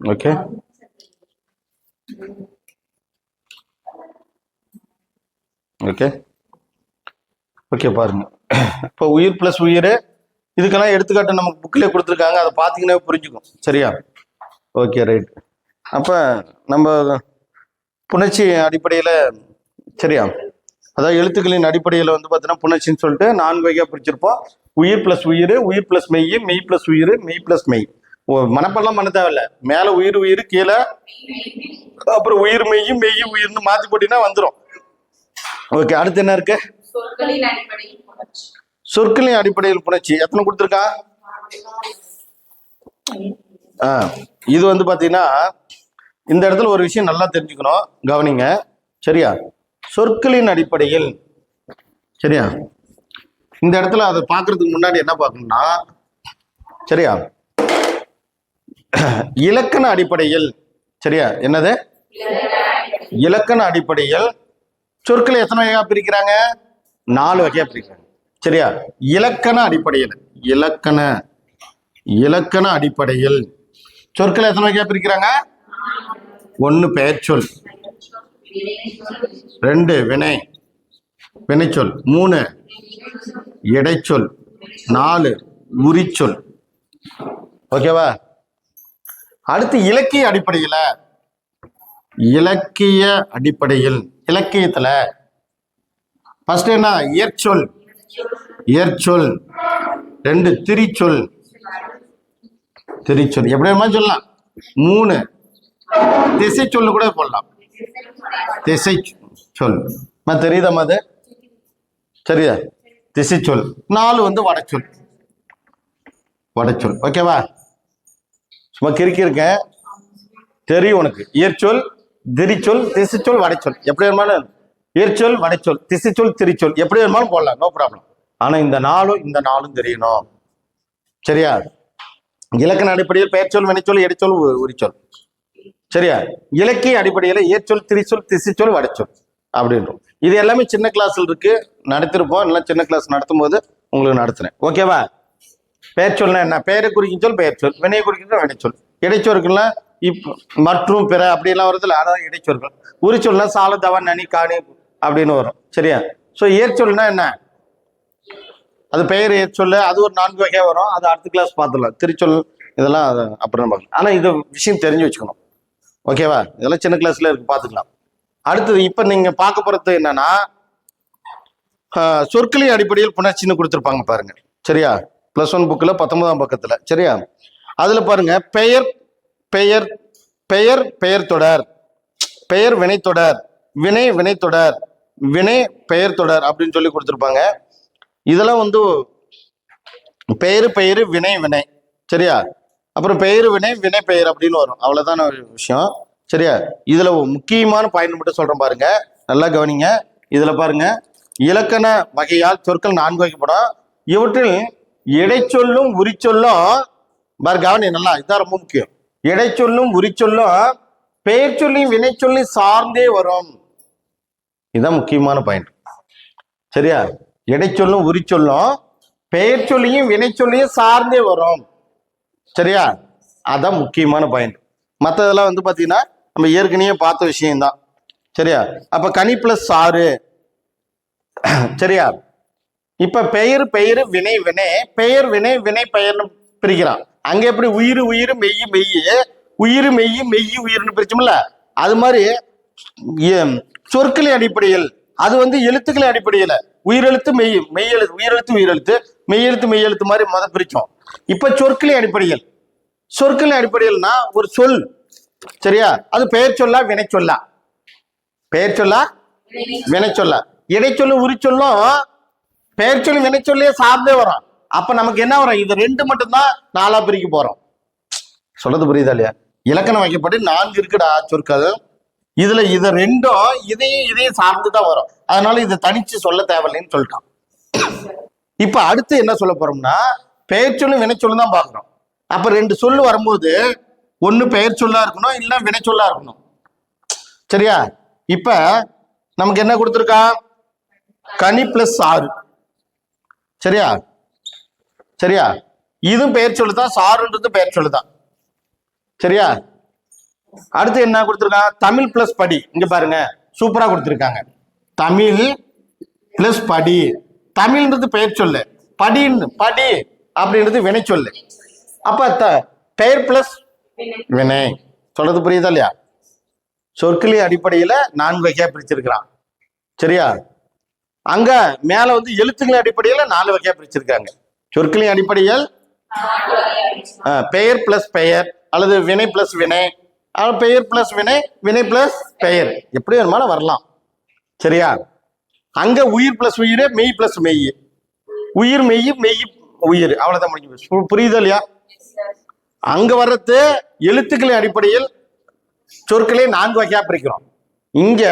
Okay okay okay பாருங்க. இப்போ உயிர் ப்ளஸ் உயிர் இதுக்கெல்லாம் எடுத்துக்காட்டு நமக்கு புக்கில் கொடுத்துருக்காங்க. அதை பார்த்தீங்கன்னா புரிஞ்சுக்கும். சரியா? ஓகே ரைட் அப்போ நம்ம புணர்ச்சி அடிப்படையில் சரியா? அதாவது எழுத்துக்களின் அடிப்படையில் வந்து பார்த்தீங்கன்னா புணர்ச்சின்னு சொல்லிட்டு நான்கு வகையாக பிரிச்சிருப்போம். உயிர் ப்ளஸ் உயிர் உயிர் ப்ளஸ் மெய் மெய் ப்ளஸ் உயிர் மெய் ப்ளஸ் மெய். ஓ, மனப்பாடலாம் பண்ண தேவையில்ல. மேலே உயிர் உயிர் கீழே அப்புறம் உயிர் மெய்யும் மெய்யும் உயிர்னு மாற்றி போட்டீங்கன்னா வந்துடும் ஓகே அடுத்து என்ன இருக்கு? சொற்களின் அடிப்படையில் புணர்ச்சி. எத்தனை கொடுத்துருக்கா? ஆ இது வந்து பார்த்தீங்கன்னா இந்த இடத்துல ஒரு விஷயம் நல்லா தெரிஞ்சுக்கணும். கவனிங்க. சரியா? சொற்களின் அடிப்படையில். சரியா? இந்த இடத்துல அதை பார்க்கறதுக்கு முன்னாடி என்ன பார்க்கணும்னா சரியா? இலக்கண அடிப்படையில் சரியா? என்னது? இலக்கண அடிப்படையில் சொற்களை எத்தனை வகையா பிரிக்கிறாங்க? நாலு வகையா பிரிக்கிறாங்க. சரியா? இலக்கண அடிப்படையில் இலக்கண இலக்கண அடிப்படையில் சொற்களை எத்தனை வகையா பிரிக்கிறாங்க? ஒன்று பெயர்ச்சொல் ரெண்டு வினை வினைச்சொல் மூணு இடைச்சொல் நாலு உரிச்சொல். ஓகேவா? அடுத்து இலக்கிய அடிப்படையில. இலக்கிய அடிப்படையில் இலக்கியத்துல ஃபர்ஸ்ட் என்ன? இயற்சொல். இயற்சொல். ரெண்டு திரிச்சொல். திரிச்சொல். எப்படி வேணுமா சொல்லலாம். மூணு திசை சொல்லு கூட போடலாம். திசை சொல் தெரியுதாம்மா அது? சரியா திசை சொல் நாலு வந்து வடச்சொல். வடச்சொல். ஓகேவா? சும்மா கிறுக்கியிருக்கேன் தெரியும் உனக்கு. இயற்சொல் திரிச்சொல் திசைச்சொல் வடைச்சொல். எப்படி வேணுமாலும் இயற்சொல் வடைச்சொல் திசைச்சொல் திரிச்சொல். எப்படி வேணுமாலும் போடலாம். நோ ப்ராப்ளம் ஆனால் இந்த நாளும் இந்த நாளும் தெரியணும். சரியா? இலக்கண அடிப்படையில் பெயர்ச்சொல் வினைச்சொல் இடைச்சொல் உரிச்சொல். சரியா? இலக்கிய அடிப்படையில் இயற்சொல் திரிச்சொல் திசைச்சொல் வடைச்சொல். அப்படின்றோம். இது எல்லாமே சின்ன கிளாஸில் இருக்கு. நடத்திருப்போம். எல்லாம் சின்ன கிளாஸ் நடத்தும் போது உங்களுக்கு நடத்துறேன். ஓகேவா பெயர் சொல்னா என்ன? பெயரை குறிக்கும் சொல் பெயர் சொல். வினையை குறிக்கும் சொல் வினைச்சொல். இடைச்சொற்கள்னா இப் மற்றும் பிற அப்படிலாம் வருதுல்ல அதான் இடைச்சொற்கள். உரிச்சொல்னா சால தவன் நனி காணி அப்படின்னு வரும். சரியா? ஸோ ஏற்சொல்னா என்ன? அது பெயர் ஏற்சொல் அது ஒரு நான்கு வகையாக வரும். அது அடுத்த கிளாஸ் பார்த்துடலாம். திருச்சொல் இதெல்லாம் அப்புறம் நம்ம ஆனால் இது விஷயம் தெரிஞ்சு வச்சுக்கணும். ஓகேவா இதெல்லாம் சின்ன கிளாஸ்ல இருக்கு பார்த்துக்கலாம். அடுத்தது இப்போ நீங்கள் பார்க்க போகிறது என்னன்னா சொற்களின் அடிப்படையில் புணர்ச்சின்னு கொடுத்துருப்பாங்க பாருங்க. சரியா? ப்ளஸ் ஒன் புக்கில் பத்தொன்பதாம் பக்கத்தில். சரியா? அதில் பாருங்க பெயர் பெயர் பெயர் பெயர் தொடர். பெயர் வினைத்தொடர் வினை வினைத்தொடர் வினை பெயர் தொடர் அப்படின்னு சொல்லி கொடுத்துருப்பாங்க. இதெல்லாம் வந்து பெயர் பெயர் வினை வினை. சரியா? அப்புறம் பெயர் வினை வினை பெயர் அப்படின்னு வரும். அவ்வளோதான ஒரு விஷயம். சரியா? இதில் முக்கியமான பாயிண்ட் மட்டும் சொல்கிறேன் பாருங்க. நல்லா கவனிங்க. இதில் பாருங்க இலக்கண வகையால் சொற்கள் நான்கு வகைப்படும். இவற்றில் இடைச்சொல்லும் உரிச்சொல்லும் பாரு கவனி நல்லா இதுதான் ரொம்ப முக்கியம். இடைச்சொல்லும் உரிச்சொல்லும் பெயர் சொல்லியும் வினைச்சொல்லி சார்ந்தே வரும். இதுதான் முக்கியமான பாயிண்ட் சரியா? இடைச்சொல்லும் உரிச்சொல்லும் பெயர் சொல்லியும் வினைச்சொல்லியும் சார்ந்தே வரும். சரியா? அதான் முக்கியமான பாயிண்ட் மற்றதெல்லாம் வந்து பார்த்தீங்கன்னா நம்ம ஏற்கனவே பார்த்த விஷயம்தான். சரியா? அப்போ கனி ப்ளஸ் ஆறு. சரியா? இப்ப பெயர் பெயர் வினை வினை. பெயர் வினை வினை பெயர்னு பிரிக்கிறான். அங்க எப்படி உயிர் உயிர் மெய் மெய் உயிர் மெய் மெய் உயிர்னு பிரிச்சோம்ல? அது மாதிரி சொற்களின் அடிப்படையில். அது வந்து எழுத்துக்களின் அடிப்படையில். உயிரெழுத்து மெய் மெய் எழுத்து உயிரெழுத்து உயிரெழுத்து. மெய்யெழுத்து மெய்யெழுத்து மாதிரி முத பிரிச்சோம். இப்ப சொற்களின் அடிப்படையில். சொற்களின் அடிப்படையில்னா ஒரு சொல். சரியா? அது பெயர் சொல்லா வினை சொல்லா. பெயர் சொல்லா வினை சொல்லா. இடைச்சொல்லு உரிச்சொல்லும் பெயர் சொல்லி வினைச்சொல்லியே சார்ந்தே வரும். அப்ப நமக்கு என்ன வரும்? இது ரெண்டு மட்டும்தான் நாலா பிரிக்க போறோம். சொல்றது புரியுதா இல்லையா? இலக்கணம் வைக்கப்பட்டு நான்கு இருக்குடா சொற்கள். இதுல இது ரெண்டும் இதையும் இதையும் சார்ந்துதான் வரும். அதனால இதை தனிச்சு சொல்ல தேவையில்லைன்னு சொல்லிட்டான். இப்ப அடுத்து என்ன சொல்ல போறோம்னா பெயர் சொல்லும் வினைச்சொல்லும் தான் பாக்குறோம் அப்ப ரெண்டு சொல்லு வரும்போது ஒன்னு பெயர் சொல்லா இருக்கணும் இல்லை வினைச்சொல்லா இருக்கணும். சரியா? இப்ப நமக்கு என்ன கொடுத்துருக்கா கனி பிளஸ் ஆறு. சரியா? சரியா? இதுவும் பெயர் சொல்லுதான் சாருன்றது பெயர் சொல்லுதான் சரியா? அடுத்து என்ன கொடுத்துருக்காங்க தமிழ் பிளஸ் படி. இங்க பாருங்க. சூப்பரா கொடுத்துருக்காங்க. தமிழ் பிளஸ் படி. தமிழ்ன்றது பெயர் சொல்லு. படின்னு படி அப்படின்றது வினை சொல்லு. அப்ப த- பெயர் பிளஸ் வினை. சொல்றது புரியுதா இல்லையா? சொற்களின் அடிப்படையில நான்கு வகையா பிரிச்சிருக்கிறான். சரியா? அங்க மேல வந்து எழுத்துக்களின் அடிப்படையில நாலு வகையா பிரிச்சிருக்காங்க. சொற்களின் அடிப்படையில் பெயர் பிளஸ் பெயர் அல்லது வினை பிளஸ் வினை பெயர் பிளஸ் வினை வினை பிளஸ் பெயர். எப்படி வேணுமாலும் வரலாம். சரியா? அங்க உயிர் பிளஸ் உயிர் மெய் பிளஸ் மெய். உயிர் மெய் மெய் உயிர். அவ்வளவுதான் முடிஞ்சு போச்சு. இல்லையா? அங்க வர்றது எழுத்துக்களின் அடிப்படையில் சொற்களை நான்கு வகையா பிரிக்கிறோம். இங்க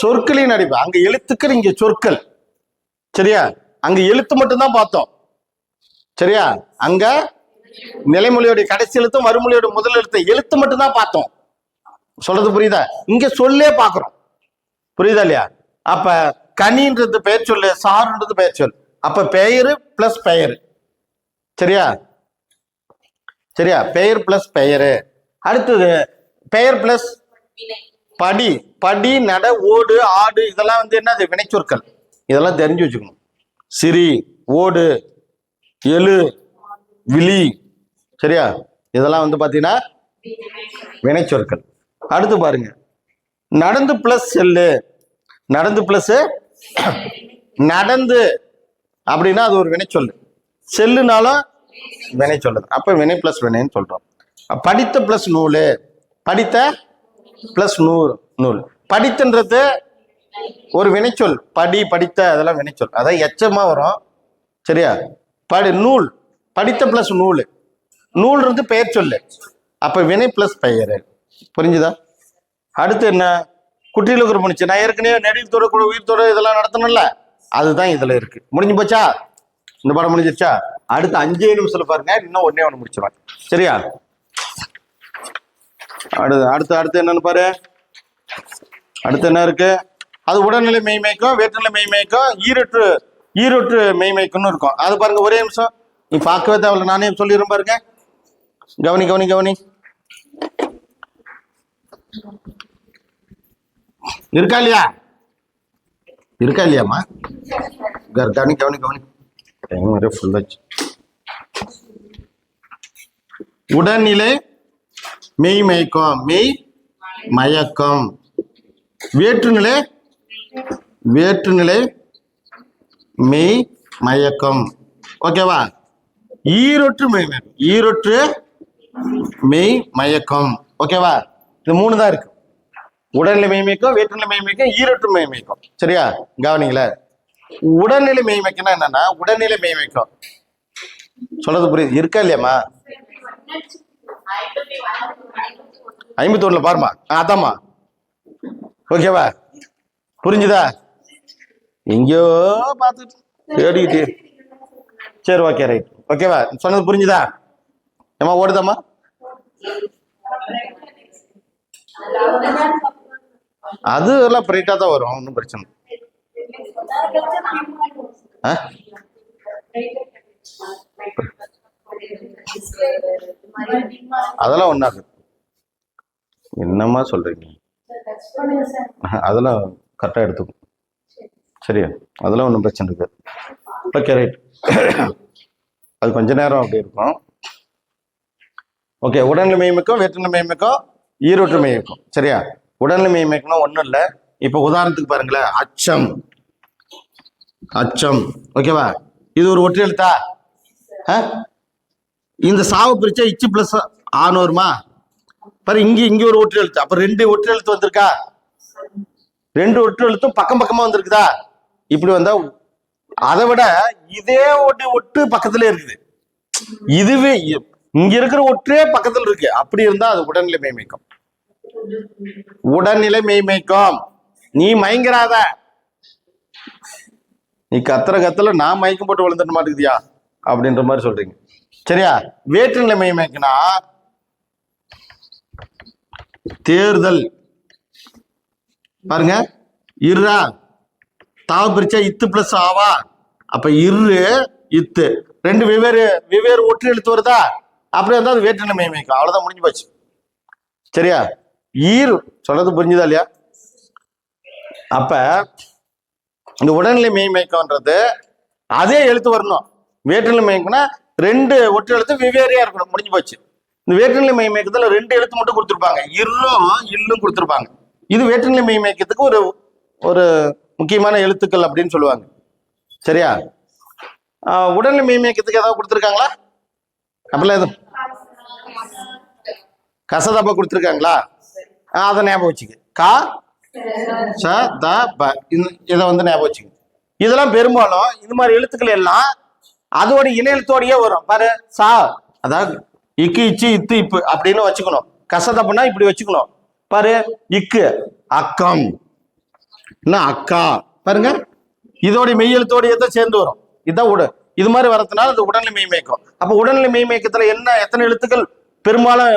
சொற்களின் அடிப்படை. அங்க எழுத்துக்கள் இங்க சொற்கள். சரியா? அங்க எழுத்து மட்டும்தான் பார்த்தோம். சரியா? அங்க நிலைமொழியோட கடைசி எழுத்தும் மறுமொழியோட முதல் எழுத்து எழுத்து மட்டும்தான் பார்த்தோம். சொல்றது புரியுதா? இங்க சொல்லே பாக்குறோம் புரியுதா இல்லையா? அப்ப கனின்றது பெயர் சொல்லு சாருன்றது பெயர் சொல் அப்ப பெயரு பிளஸ் பெயர். சரியா? சரியா? பெயர் பிளஸ் பெயரு. அடுத்தது பெயர் பிளஸ் படி படி நட ஓடு ஆடு இதெல்லாம் வந்து என்னது? வினைச்சொற்கள். இதெல்லாம் தெரிஞ்சு வச்சுக்கணும். சிரி ஓடு எழு விழி. சரியா? இதெல்லாம் வந்து பார்த்தீங்கன்னா வினைச்சொற்கள். அடுத்து பாருங்க. நடந்து பிளஸ் செல்லு. நடந்து பிளஸ் நடந்து அப்படின்னா அது ஒரு வினைச்சொல்லு. செல்லுனாலும் வினை சொல்லுது அப்போ வினை பிளஸ் வினைன்னு சொல்கிறோம் படித்த பிளஸ் நூல். படித்த பிளஸ் நூறு நூல். படித்துன்றது ஒரு வினைச்சொல். படி படித்த அதெல்லாம் வினைச்சொல். அதான் எச்சமா வரும். சரியா? படி நூல். படித்த பிளஸ் நூல். நூல்ன்றது பெயர் சொல்லு. அப்ப வினை பிளஸ் பெயர். புரிஞ்சுதா? அடுத்து என்ன? குற்றியில் இருக்கிற முடிச்சு நான் ஏற்கனவே நெடில் தொட கூட உயிர் தொட இதெல்லாம் நடத்தணும்ல? அதுதான் இதுல இருக்கு. முடிஞ்சு போச்சா? இந்த படம் முடிஞ்சிருச்சா? அடுத்து அஞ்சே நிமிஷத்துல பாருங்க. இன்னும் ஒன்னே ஒன்று முடிச்சிருவாங்க. சரியா? அடுத்து அடுத்து அடுத்து என்னன்னு பாரு. அடுத்து என்ன இருக்கு? அது உடல்நிலை மெய்மைக்கும் வேற்றுநிலை மெய்மைக்கும் ஈரொற்று ஈரொற்று மெய்மைக்கும்னு இருக்கும். அது பாருங்க ஒரே நிமிஷம். நீ பார்க்கவே தேவையில்ல நானே சொல்லிடுறேன் பாருங்க. கவனி கவனி கவனி. இருக்கா இல்லையா? இருக்கா இல்லையாம்மா? கவனி கவனி கவனி. டைம் வரை ஃபுல் உடல்நிலை மெய் மயக்கம் மெய் மயக்கம் வேற்றுநிலை? வேற்றுநிலை மெய் மயக்கம் ஓகேவா? ஈரொற்று மெய் மயக்கம் ஈரொற்று மெய் மயக்கம் ஓகேவா? இது மூணு தான் இருக்கு. உடல்நிலை மெய்மயக்கம் வேற்றுநிலை மெய்மயக்கம் ஈரொற்று மெய்மயக்கம். சரியா? கவனிங்கள உடல்நிலை மெய்மயக்கம்னா என்னன்னா உடல்நிலை மெய்மயக்கம். சொல்றது புரியுது? இருக்கா இல்லையாமா ஐம்பத்தி ஒண்ணுல பாருமா ஆ, அதாம்மா. ஓகேவா? புரிஞ்சுதா? எங்கேயோ பார்த்துட்டு தேடிக்கிட்டு. சரி ஓகே ரைட். ஓகேவா? சொன்னது புரிஞ்சுதா? ஏமா ஓடுதாம்மா? அது எல்லாம் பிரைட்டாக தான் வரும். ஒன்றும் பிரச்சனை ஆ? அதெல்லாம் ஒன்றாகுது என்னம்மா சொல்றீங்க? அதெல்லாம் கரெக்டாக எடுத்துக்கும் சரியா? அதெல்லாம் ஒன்றும் பிரச்சனை இருக்காது. ஓகே ரைட் அது கொஞ்ச நேரம் அப்படி இருக்கும். ஓகே உடல்நிலை மேய்மைக்கும் வேற்றுநிலை மேய்மைக்கும் ஈரோட்டு மேய்மைக்கும். சரியா? உடல்நிலை மெய்மிக்கம்னா ஒன்றும் இல்லை. இப்போ உதாரணத்துக்கு பாருங்களேன். அச்சம். அச்சம். ஓகேவா இது ஒரு ஒற்றி எழுத்தா? இந்த சாவு பிரிச்சா இச்சு பிளஸ் ஆண் வருமா பாரு இங்க இங்க ஒரு ஒற்று எழுத்து. அப்ப ரெண்டு ஒற்று எழுத்து வந்திருக்கா? ரெண்டு ஒற்று எழுத்தும் பக்கம் பக்கமா வந்திருக்குதா? இப்படி வந்தா அதை விட இதே ஒட்டு ஒட்டு பக்கத்துல இருக்குது. இதுவே இங்க இருக்கிற ஒற்றே பக்கத்துல இருக்கு. அப்படி இருந்தா அது உடல்நிலை மேய்மைக்கும். உடல்நிலை மேய்மைக்கும். நீ மயங்கிறாத. நீ கத்துற கத்துல நான் மயக்கம் போட்டு விழுந்துட மாட்டேங்குதியா அப்படின்ற மாதிரி சொல்றீங்க. சரியா? வேற்றுநிலை மெய்மைக்குனா தேர்தல். பாருங்க. இருறா தாவ பிரிச்சா இத்து பிளஸ் ஆவா? அப்ப இரு இத்து. ரெண்டு வெவ்வேறு வெவ்வேறு ஒற்று எழுத்து வருதா? அப்படி இருந்தா அது வேற்றுநிலை மேய்க்கும் அவ்வளவுதான் முடிஞ்சு போச்சு. சரியா? ஈர் சொல்றது புரிஞ்சுதா இல்லையா? அப்ப இந்த உடல்நிலை மெய்மயக்கம்ன்றது அதே எழுத்து வரணும். வேற்றுநிலை மயக்கம்னா ரெண்டு ஒற்றை எழுத்து வெவ்வேறையா இருக்கணும் முடிஞ்சு போச்சு. இந்த வேற்றுநிலை மெய்மயக்கத்துல ரெண்டு எழுத்து மட்டும் கொடுத்துருப்பாங்க. இரும் இல்லும் கொடுத்துருப்பாங்க. இது வேற்றுநிலை மெய்மயக்கத்துக்கு ஒரு ஒரு முக்கியமான எழுத்துக்கள் அப்படின்னு சொல்லுவாங்க. சரியா? ஆஹ் உடல்நிலை மெய்மயக்கத்துக்கு ஏதாவது கொடுத்துருக்காங்களா? அப்படிலாம் எதுவும்? கசதப கொடுத்துருக்காங்களா? அதை ஞாபகம் வச்சுக்க. கா ச த ப. இதை வந்து ஞாபகம் வச்சுக்க. இதெல்லாம் பெரும்பாலும் இது மாதிரி எழுத்துக்கள் எல்லாம் அதோட இணை வரும். பாரு சா அதாவது இக்கு இச்சு இத்து இப்பு அப்படின்னு வச்சுக்கணும். கசதப்புனா இப்படி வச்சுக்கணும். பாரு இக்கு அக்கம். என்ன அக்கா? பாருங்க. இதோட மெய்யெழுத்தோடையே தான் சேர்ந்து வரும்? இதான் உட இது மாதிரி வரதுனால அது உடல்நிலை மெய்மேக்கம். அப்ப உடல்நிலை மெய் என்ன எத்தனை எழுத்துக்கள் பெரும்பாலும்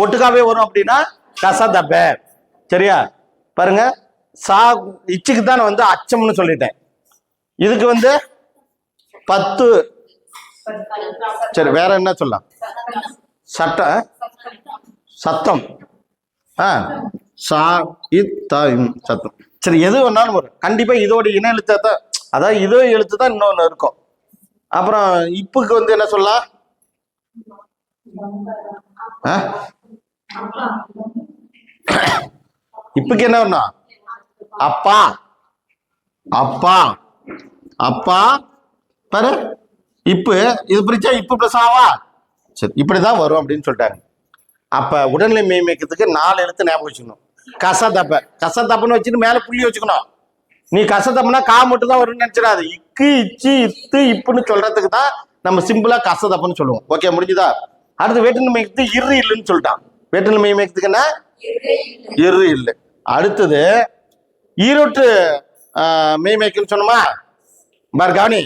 ஒட்டுக்காவே வரும் அப்படின்னா கசதப்ப. சரியா? பாருங்க. சா இச்சுக்கு தான் நான் வந்து அச்சம்னு சொல்லிட்டேன். இதுக்கு வந்து பத்து சரி வேற என்ன சொல்லலாம்? சட்ட சத்தம். ஆ சா இத்த சத்தம். சரி எது வேணாலும் வரும். கண்டிப்பா இதோட இன எழுத்தை தான் அதாவது இதோ எழுத்து தான் இன்னொன்று இருக்கும். அப்புறம் இப்புக்கு வந்து என்ன சொல்லலாம்? ஆ? இப்புக்கு என்ன வரணும்? அப்பா. அப்பா. அப்பா. பாரு. இப்போ இது பிரிச்சா இப்போ பிளஸ் ஆவா? சரி இப்படிதான் வரும் அப்படின்னு சொல்லிட்டாங்க. அப்ப உடல்நிலை மேம்பேக்கிறதுக்கு நாலு எழுத்து ஞாபகம் வச்சுக்கணும். கசதப்ப கசதப்பன்னு வச்சுட்டு மேல புள்ளி வச்சுக்கணும். நீ கசதப்புனா கா மட்டும் தான் வரும்னு நினைச்சிடாது. இக்கு இச்சு இத்து இப்புன்னு சொல்றதுக்கு தான் நம்ம சிம்பிளா கசதப்புன்னு சொல்லுவோம். ஓகே முடிஞ்சுதா? அடுத்து வேற்றுநிலை மேய்க்கிறது இரு இல்லைன்னு சொல்லிட்டான். வேட்டுநிலை மேய்க்கிறதுக்கு என்ன? இரு இல்லை. அடுத்தது ஈரோட்டு மெய்மேக்குன்னு சொன்னோமா? பார் கவனி.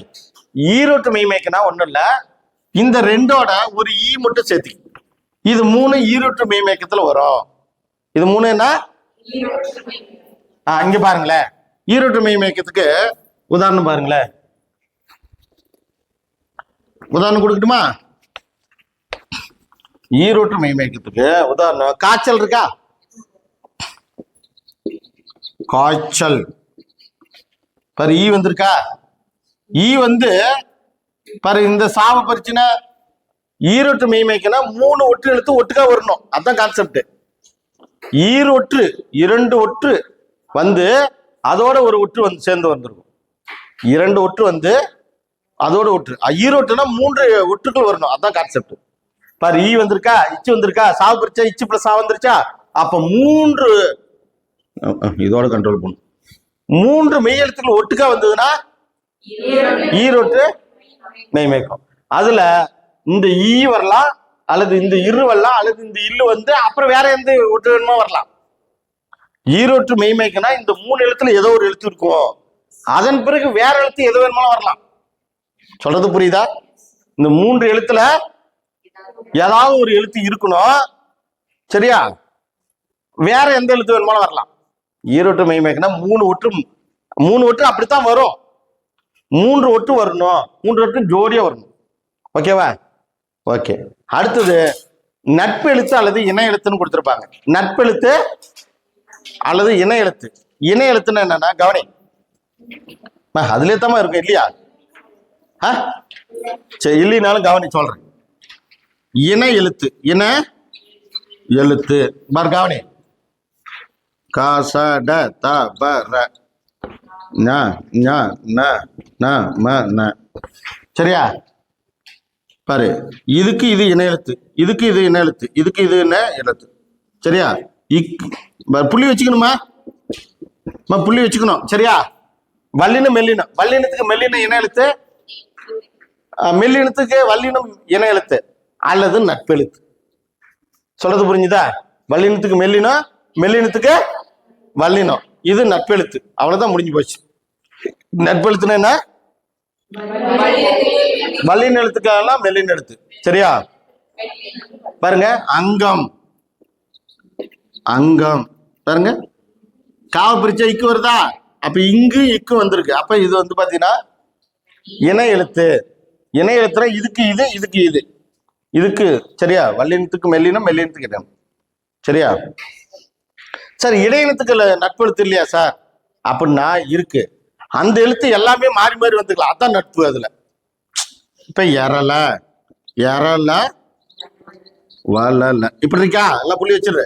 ஈரோட்டு மெய்மேக்குனா ஒண்ணும் இல்ல. இந்த ரெண்டோட ஒரு ஈ மட்டும் சேர்த்தி. இது மூணு ஈரோட்டு மெய்மேக்கத்தில் வரும். இது மூணு என்ன? ஆ, இங்கே பாருங்களேன். ஈரோட்டு மெய்மேக்கத்துக்கு உதாரணம் பாருங்களேன். உதாரணம் கொடுக்கட்டுமா? ஈரோட்டு மெய்மேக்கத்துக்கு உதாரணம். காய்ச்சல் இருக்கா? காய்ச்சல். பாரு ஈ வந்திருக்கா? ஈ வந்து பாரு இந்த சாவ பரிச்சுனா ஈரொட்டு மெய்மைக்குனா மூணு ஒற்று எழுத்து ஒட்டுக்கா வரணும். அதான் கான்செப்ட் ஈரொற்று இரண்டு ஒற்று வந்து அதோட ஒரு ஒற்று வந்து சேர்ந்து வந்திருக்கும். இரண்டு ஒற்று வந்து அதோட ஒற்று. ஈரோட்டுனா மூன்று ஒற்றுக்கள் வரணும். அதான் கான்செப்ட் பாரு ஈ வந்திருக்கா இச்சு வந்திருக்கா சாவு பரிச்சா இச்சு பிளஸ் சா வந்துருச்சா? அப்ப மூன்று இதோட கண்ட்ரோல் பண்ணும் மூன்று மெய் எழுத்துக்கள் ஒட்டுக்கா வந்ததுன்னா ஈரோட்டு மெய்மேக்கம் அதுல இந்த ஈ வரலாம் அல்லது இந்த இரு வரலாம் அல்லது இந்த இல்லு வந்து அப்புறம் வேற எந்த ஒட்டு வேணுமோ வரலாம். ஈரோட்டு மெய்மேக்கனா இந்த மூணு எழுத்துல ஏதோ ஒரு எழுத்து இருக்கும். அதன் பிறகு வேற எழுத்து எது வேணுமாலும் வரலாம். சொல்றது புரியுதா? இந்த மூன்று எழுத்துல ஏதாவது ஒரு எழுத்து இருக்கணும். சரியா? வேற எந்த எழுத்து வேணுமாலும் வரலாம். ஈரோட்டு மெய்மேக்கனா மூணு ஒற்று மூணு ஒற்று அப்படித்தான் வரும். மூன்று ஒட்டு வரணும். மூன்று ஒட்டு ஜோடியா வரணும். ஓகேவா ஓகே அடுத்தது நட்பு எழுத்து அல்லது இணை எழுத்துன்னு கொடுத்துருப்பாங்க. நட்பெழுத்து அல்லது இணை எழுத்து இணை எழுத்துன்னு என்னன்னா கவனி. அம்மா, அதுலயே தான் இருக்கும் இல்லையா? ஆ? சரி இல்லைனாலும் கவனி சொல்றேன். இணை எழுத்து இணை எழுத்து. பார் கவனி. கா ச ட த ப ர. ந ஞ ந ந ம ந சரியா? பாரு இதுக்கு இது இணை எழுத்து? இதுக்கு இது இணை எழுத்து? இதுக்கு இது என்ன எழுத்து? சரியா? இக் ப- புள்ளி வச்சுக்கணுமா? புள்ளி வச்சுக்கணும். சரியா? வல்லினம் மெல்லினம். வல்லினத்துக்கு மெல்லினம் இணை எழுத்து? மெல்லினத்துக்கு வல்லினம் இணை எழுத்து? அல்லது நட்பெழுத்து. சொல்றது புரிஞ்சுதா? வல்லினத்துக்கு மெல்லினம் மெல்லினத்துக்கு வல்லினம். இது நட்பெழுத்து. அவ்வளவுதான் முடிஞ்சு போச்சு. நட்பெழுத்துனா என்ன? வல்லின எழுத்துக்காகலாம் மெல்லின எழுத்து. சரியா? பாருங்க அங்கம். அங்கம். பாருங்க. காவ பிரிச்சா இக்கு வருதா? அப்ப இங்கு இக்கு வந்திருக்கு. அப்ப இது வந்து பாத்தீங்கன்னா இணை எழுத்து. இணை எழுத்துனா இதுக்கு இது இதுக்கு இது. இதுக்கு சரியா? வல்லினத்துக்கு மெல்லினம் மெல்லினத்துக்கு இடம். சரியா? சார் இடையெழுத்துக்கள் நட்பெழுத்து இல்லையா சார்? அப்படின்னா இருக்கு. அந்த எழுத்து எல்லாமே மாறி மாறி வந்துக்கலாம். அதான் நட்பு அதுல. இப்ப எறல எறல வளல. இப்படி இருக்கா? எல்லாம் புள்ளி வச்சிரு.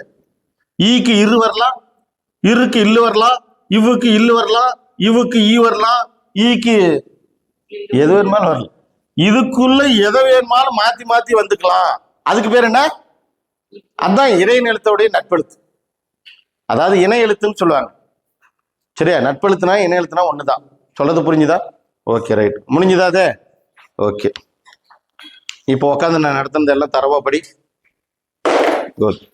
ஈக்கு இரு வரலாம் இருக்கு இல்லு வரலாம் இவுக்கு இல்லு வரலாம் இவுக்கு ஈ வரலாம் ஈக்கு எது வேணுமாலும் வரலாம். இதுக்குள்ள எதை வேணுமாலும் மாத்தி மாத்தி வந்துக்கலாம். அதுக்கு பேர் என்ன? அதான் இறை நிலத்தோடைய நட்பெழுத்து அதாவது இணை எழுத்துன்னு சொல்லுவாங்க. சரியா? நட்பெழுத்துனா இணை எழுத்துனா தான் சொல்றது புரிஞ்சுதா? ஓகே ரைட் முடிஞ்சுதா அதே? ஓகே இப்போ உட்காந்து நான் நடத்துனது எல்லாம் தரவா படி? ஓகே